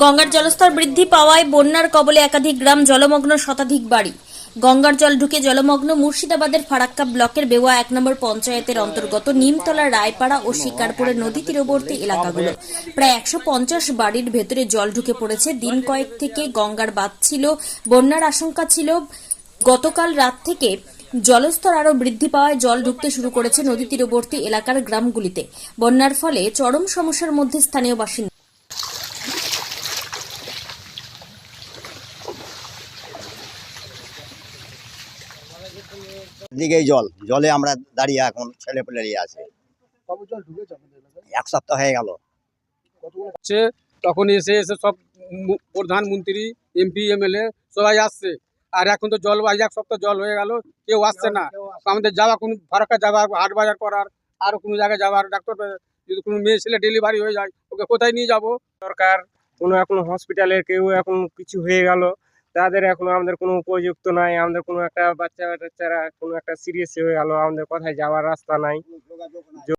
গঙ্গার জলস্তর বৃদ্ধি পাওয়ায় বন্যার কবলে একাধিক গ্রাম জলমগ্ন শতাধিক বাড়ি। গঙ্গার জল ঢুকে জলমগ্ন মুর্শিদাবাদের ফারাক্কা ব্লকের বেওয়া এক নম্বর পঞ্চায়েতের অন্তর্গত নিমতলা, রায়পাড়া ও শিকারপুরের নদী তীরবর্তী এলাকাগুলো। প্রায় একশো পঞ্চাশ বাড়ির ভেতরে জল ঢুকে পড়েছে। দিন কয়েক থেকে গঙ্গার বাঁধ ছিল, বন্যার আশঙ্কা ছিল। গতকাল রাত থেকে জলস্তর আরও বৃদ্ধি পাওয়ায় জল ঢুকতে শুরু করেছে নদী তীরবর্তী এলাকার গ্রামগুলিতে। বন্যার ফলে চরম সমস্যার মধ্যে স্থানীয় বাসিন্দা দিকেই জল। জলে আমরা দাঁড়িয়ে এখন ছেলে পেলে আছে এক সপ্তাহ হয়ে গেল। হচ্ছে তখন এসে এসে সব প্রধানমন্ত্রী এমপি এমএলএ সবাই আসছে। আর এখন তো জল আজ এক সপ্তাহ জল হয়ে গেল কেউ আসছে না। আমাদের যাওয়া কোনো ফারাক্কা যাওয়া হাট বাজার করার আর কোনো জায়গায় যাওয়ার ডাক্তার যদি কোনো মেয়ে ছেলে ডেলিভারি হয়ে যায় ওকে কোথায় নিয়ে যাব? সরকার কোনো এখন হসপিটালে কেউ এখন কিছু হয়ে গেল। তাদের এখন আমাদের কোনো উপযুক্ত নাই, আমাদের কোনো একটা বাচ্চা বাচ্চারা কোনো একটা সিরিয়াস হয়ে গেল, আমাদের কোথায় যাওয়ার রাস্তা নাই।